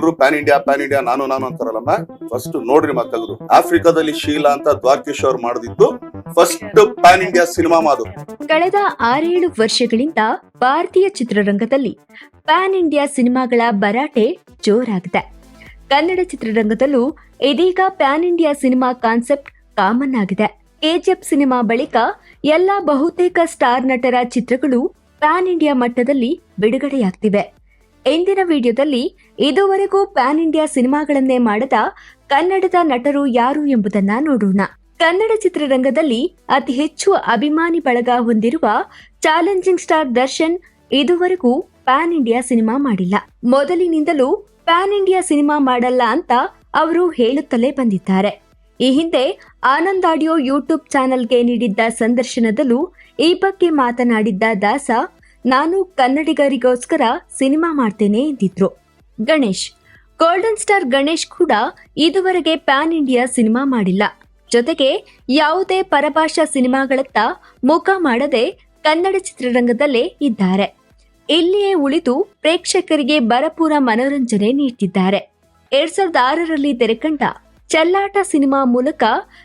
ಎಲ್ರು PAN India PAN India ನಾನು ನಾನು ಅಂತಾರಲ್ಲಮ್ಮ? ಫಸ್ಟ್ ನೋಡ್ರಿ ಮಕ್ಕಳು ಆಫ್ರಿಕಾದಲ್ಲಿ ಶೀಲಾ ಅಂತ ದ್ವಾರಕೇಶ್ ಅವ್ರು ಮಾಡಿದ್ದು ಫಸ್ಟ್ ಪ್ಯಾನ್ ಇಂಡಿಯಾ ಸಿನಿಮಾ ಮಾದು. ಕಳೆದ ಆರೇಳು ವರ್ಷಗಳಿಂದ ಭಾರತೀಯ ಚಿತ್ರರಂಗದಲ್ಲಿ ಪ್ಯಾನ್ ಇಂಡಿಯಾ ಸಿನಿಮಾಗಳ ಭರಾಟೆ ಜೋರಾಗಿದೆ. ಕನ್ನಡ ಚಿತ್ರರಂಗದಲ್ಲೂ ಇದೀಗ pan India cinema concept common ಆಗಿದೆ. ಕೆಜಿಎಫ್ ಸಿನಿಮಾ ಬಳಿಕ ಎಲ್ಲಾ ಬಹುತೇಕ ಸ್ಟಾರ್ ನಟರ ಚಿತ್ರಗಳು ಪ್ಯಾನ್ ಇಂಡಿಯಾ ಮಟ್ಟದಲ್ಲಿ ಬಿಡುಗಡೆಯಾಗ್ತಿವೆ. ಇಂದಿನ ವಿಡಿಯೋದಲ್ಲಿ ಇದುವರೆಗೂ ಪ್ಯಾನ್ ಇಂಡಿಯಾ ಸಿನಿಮಾಗಳನ್ನೇ ಮಾಡದ ಕನ್ನಡದ ನಟರು ಯಾರು ಎಂಬುದನ್ನ ನೋಡೋಣ. ಕನ್ನಡ ಚಿತ್ರರಂಗದಲ್ಲಿ ಅತಿ ಹೆಚ್ಚು ಅಭಿಮಾನಿ ಬಳಗ ಹೊಂದಿರುವ ಚಾಲೆಂಜಿಂಗ್ ಸ್ಟಾರ್ ದರ್ಶನ್ ಇದುವರೆಗೂ ಪ್ಯಾನ್ ಇಂಡಿಯಾ ಸಿನಿಮಾ ಮಾಡಿಲ್ಲ. ಮೊದಲಿನಿಂದಲೂ ಪ್ಯಾನ್ ಇಂಡಿಯಾ ಸಿನಿಮಾ ಮಾಡಲ್ಲ ಅಂತ ಅವರು ಹೇಳುತ್ತಲೇ ಬಂದಿದ್ದಾರೆ. ಈ ಹಿಂದೆ ಆನಂದ್ ಆಡಿಯೋ ಯೂಟ್ಯೂಬ್ ಚಾನೆಲ್ಗೆ ನೀಡಿದ್ದ ಸಂದರ್ಶನದಲ್ಲೂ ಈ ಬಗ್ಗೆ ಮಾತನಾಡಿದ್ದ ದಾಸ ನಾನು ಕನ್ನಡಿಗರಿಗೋಸ್ಕರ ಸಿನಿಮಾ ಮಾಡ್ತೇನೆ ಎಂದಿದ್ರು ಗಣೇಶ್. ಗೋಲ್ಡನ್ ಸ್ಟಾರ್ ಗಣೇಶ್ ಕೂಡ ಇದುವರೆಗೆ ಪ್ಯಾನ್ ಇಂಡಿಯಾ ಸಿನಿಮಾ ಮಾಡಿಲ್ಲ. ಜೊತೆಗೆ ಯಾವುದೇ ಪರಭಾಷಾ ಸಿನಿಮಾಗಳತ್ತ ಮುಖ ಮಾಡದೆ ಕನ್ನಡ ಚಿತ್ರರಂಗದಲ್ಲೇ ಇದ್ದಾರೆ. ಇಲ್ಲಿಯೇ ಉಳಿದು ಪ್ರೇಕ್ಷಕರಿಗೆ ಭರಪೂರ ಮನೋರಂಜನೆ ನೀಡ್ತಿದ್ದಾರೆ. ಎರಡ್ ಸಾವಿರದ ಆರರಲ್ಲಿ ತೆರೆಕಂಡ ಚೆಲ್ಲಾಟ ಸಿನಿಮಾ ಮೂಲಕ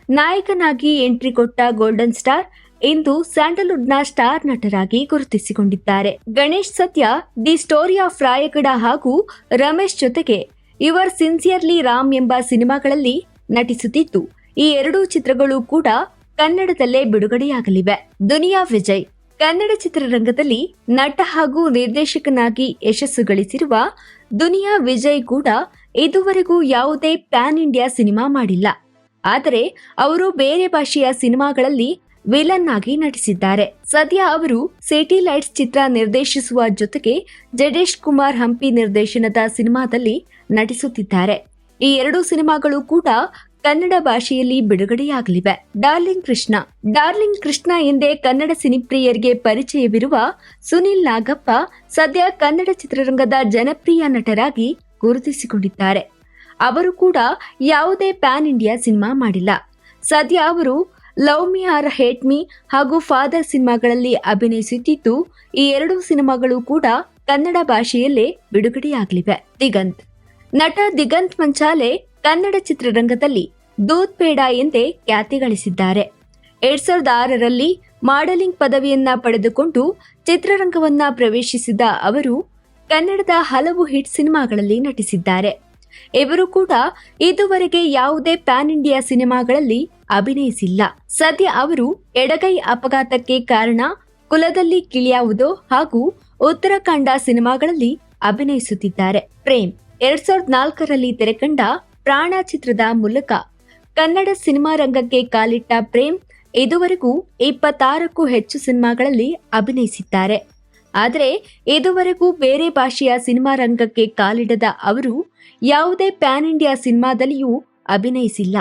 ನಾಯಕನಾಗಿ ಎಂಟ್ರಿ ಕೊಟ್ಟ ಗೋಲ್ಡನ್ ಸ್ಟಾರ್ ಇಂದು ಸ್ಯಾಂಡಲ್ವುಡ್ನ ಸ್ಟಾರ್ ನಟರಾಗಿ ಗುರುತಿಸಿಕೊಂಡಿದ್ದಾರೆ. Ganesh Satya, the story of Raigad ಹಾಗೂ ರಮೇಶ್ ಜೊತೆಗೆ ಯುವರ್ ಸಿನ್ಸಿಯರ್ಲಿ ರಾಮ್ ಎಂಬ ಸಿನಿಮಾಗಳಲ್ಲಿ ನಟಿಸುತ್ತಿದ್ದು, ಈ ಎರಡೂ ಚಿತ್ರಗಳು ಕೂಡ ಕನ್ನಡದಲ್ಲೇ ಬಿಡುಗಡೆಯಾಗಲಿವೆ. ದುನಿಯಾ ವಿಜಯ್, ಕನ್ನಡ ಚಿತ್ರರಂಗದಲ್ಲಿ ನಟ ಹಾಗೂ ನಿರ್ದೇಶಕನಾಗಿ ಯಶಸ್ಸು ಗಳಿಸಿರುವ ದುನಿಯಾ ವಿಜಯ್ ಕೂಡ ಇದುವರೆಗೂ ಯಾವುದೇ ಪ್ಯಾನ್ ಇಂಡಿಯಾ ಸಿನಿಮಾ ಮಾಡಿಲ್ಲ. ಆದರೆ, ಅವರು ಬೇರೆ ಭಾಷೆಯ ಸಿನಿಮಾಗಳಲ್ಲಿ ವಿಲನ್ ಆಗಿ ನಟಿಸಿದ್ದಾರೆ. ಸದ್ಯ ಅವರು ಸಿಟಿ ಲೈಟ್ಸ್ ಚಿತ್ರ ನಿರ್ದೇಶಿಸುವ ಜೊತೆಗೆ ಜಡೇಶ್ ಕುಮಾರ್ ಹಂಪಿ ನಿರ್ದೇಶನದ ಸಿನಿಮಾದಲ್ಲಿ ನಟಿಸುತ್ತಿದ್ದಾರೆ. ಈ ಎರಡು ಸಿನಿಮಾಗಳು ಕೂಡ ಕನ್ನಡ ಭಾಷೆಯಲ್ಲಿ ಬಿಡುಗಡೆಯಾಗಲಿವೆ. ಡಾರ್ಲಿಂಗ್ ಕೃಷ್ಣ. ಡಾರ್ಲಿಂಗ್ ಕೃಷ್ಣ ಎಂದೇ ಕನ್ನಡ ಸಿನಿಪ್ರಿಯರಿಗೆ ಪರಿಚಯವಿರುವ ಸುನಿಲ್ ನಾಗಪ್ಪ ಸದ್ಯ ಕನ್ನಡ ಚಿತ್ರರಂಗದ ಜನಪ್ರಿಯ ನಟರಾಗಿ ಗುರುತಿಸಿಕೊಂಡಿದ್ದಾರೆ. ಅವರು ಕೂಡ ಯಾವುದೇ ಪ್ಯಾನ್ ಇಂಡಿಯಾ ಸಿನಿಮಾ ಮಾಡಿಲ್ಲ. ಸದ್ಯ ಅವರು love me or hate me ಹಾಗೂ ಫಾದರ್ ಸಿನಿಮಾಗಳಲ್ಲಿ ಅಭಿನಯಿಸುತ್ತಿದ್ದು, ಈ ಎರಡು ಸಿನಿಮಾಗಳು ಕೂಡ ಕನ್ನಡ ಭಾಷೆಯಲ್ಲೇ ಬಿಡುಗಡೆಯಾಗಲಿವೆ. ದಿಗಂತ್. ನಟ ದಿಗಂತ್ ಮಂಚಾಲೆ ಕನ್ನಡ ಚಿತ್ರರಂಗದಲ್ಲಿ ದೂತ್ ಪೇಡ ಎಂದೇ ಖ್ಯಾತಿ ಗಳಿಸಿದ್ದಾರೆ. ಎರಡ್ ಸಾವಿರದ ಆರರಲ್ಲಿ ಮಾಡೆಲಿಂಗ್ ಪದವಿಯನ್ನ ಪಡೆದುಕೊಂಡು ಚಿತ್ರರಂಗವನ್ನ ಪ್ರವೇಶಿಸಿದ ಅವರು ಕನ್ನಡದ ಹಲವು ಹಿಟ್ ಸಿನಿಮಾಗಳಲ್ಲಿ ನಟಿಸಿದ್ದಾರೆ. ಇವರು ಕೂಡ ಇದುವರೆಗೆ ಯಾವುದೇ ಪ್ಯಾನ್ ಇಂಡಿಯಾ ಸಿನಿಮಾಗಳಲ್ಲಿ ಅಭಿನಯಿಸಿಲ್ಲ. ಸದ್ಯ ಅವರು ಎಡಗೈ ಅಪಘಾತಕ್ಕೆ ಕಾರಣ ಕುಲದಲ್ಲಿ ಕಿಳಿಯಾವುದೋ ಹಾಗೂ ಉತ್ತರಾಖಂಡ ಸಿನಿಮಾಗಳಲ್ಲಿ ಅಭಿನಯಿಸುತ್ತಿದ್ದಾರೆ. ಪ್ರೇಮ್ ಎರಡ್ ಸಾವಿರದ ನಾಲ್ಕರಲ್ಲಿ ತೆರೆಕಂಡ ಪ್ರಾಣ ಚಿತ್ರದ ಮೂಲಕ ಕನ್ನಡ ಸಿನಿಮಾ ರಂಗಕ್ಕೆ ಕಾಲಿಟ್ಟ ಪ್ರೇಮ್ ಇದುವರೆಗೂ ಇಪ್ಪತ್ತಾರಕ್ಕೂ ಹೆಚ್ಚು ಸಿನಿಮಾಗಳಲ್ಲಿ ಅಭಿನಯಿಸಿದ್ದಾರೆ. ಆದರೆ ಇದುವರೆಗೂ ಬೇರೆ ಭಾಷೆಯ ಸಿನಿಮಾ ರಂಗಕ್ಕೆ ಕಾಲಿಡದ ಅವರು ಯಾವುದೇ ಪ್ಯಾನ್ ಇಂಡಿಯಾ ಸಿನಿಮಾದಲ್ಲಿಯೂ ಅಭಿನಯಿಸಿಲ್ಲ.